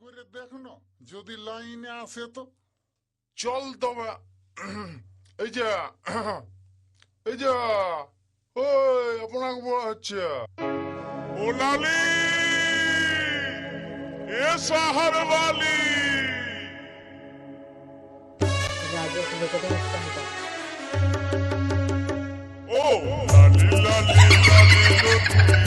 ঘুরে দেখুন যদি লাইনে আসে তো। চল তবে এই যে এই যে, ওই আপনাকে বলা হচ্ছে। মোনালি এ শহর বালি ও লালি লালি লালি।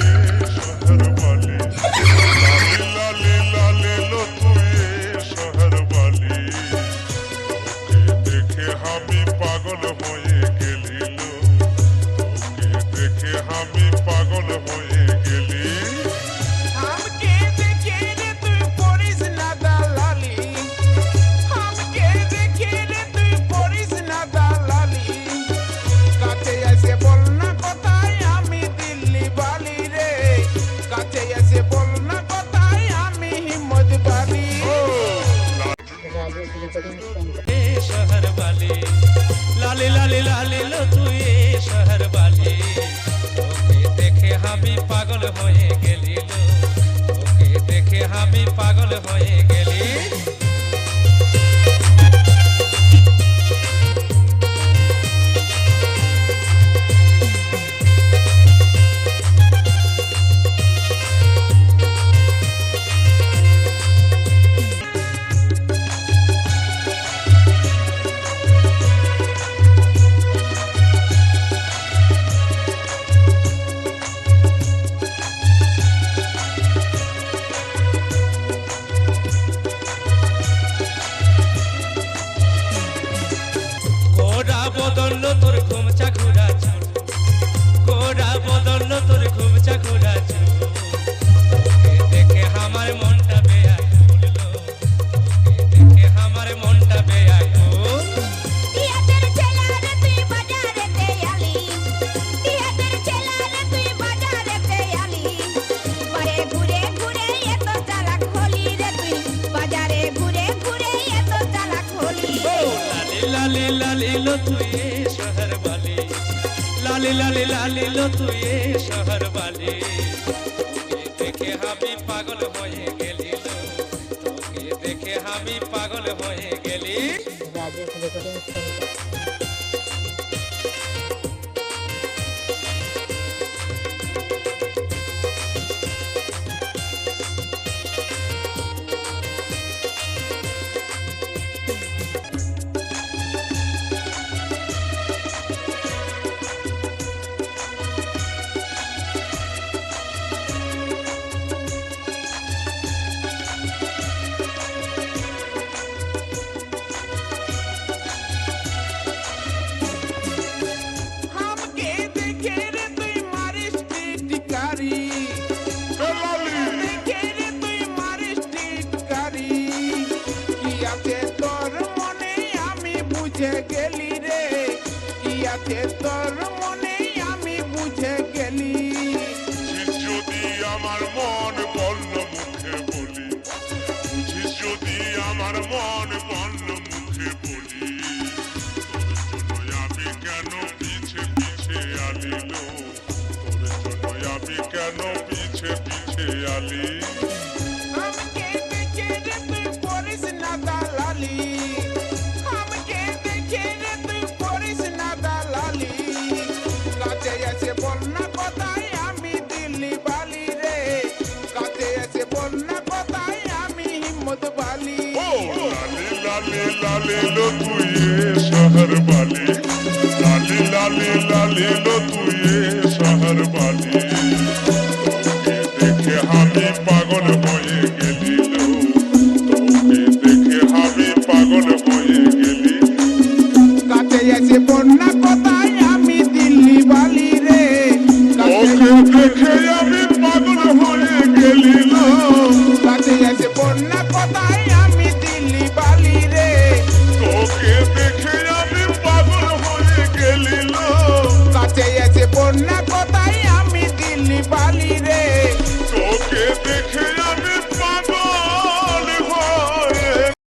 রেকর্ডিং শহর বালে লালে লালে লালে লো তুই শহর বালে দেখে হাবি পাগল হয়ে লালি লালি লালি লো তুই এ শহর वाले লালি লালি লালি লো তুই এ শহর वाले তোকে দেখে আমি পাগল হয়ে গেলি লো তোকে দেখে আমি পাগল হয়ে গেলি বুঝে গেলি রে কি তোর মনে আমি বুঝে গেলি। যদি আমার মন বন্য মুখে বলি, বুঝিস যদি আমার মন বন্য মুখে বলি, তোর আমি কেন পিছে পিছে আলিল তোর আমি কেন পিছে পিছে আলি? লালে লালে লো তুই শহর বালি। লালে লালে লালে লো তুই শহর বালি। দেখে আমি পাগল হয়ে গেলি তোকে দেখে আমি পাগল হয়ে গেলি কাটে আছে বন্যা কত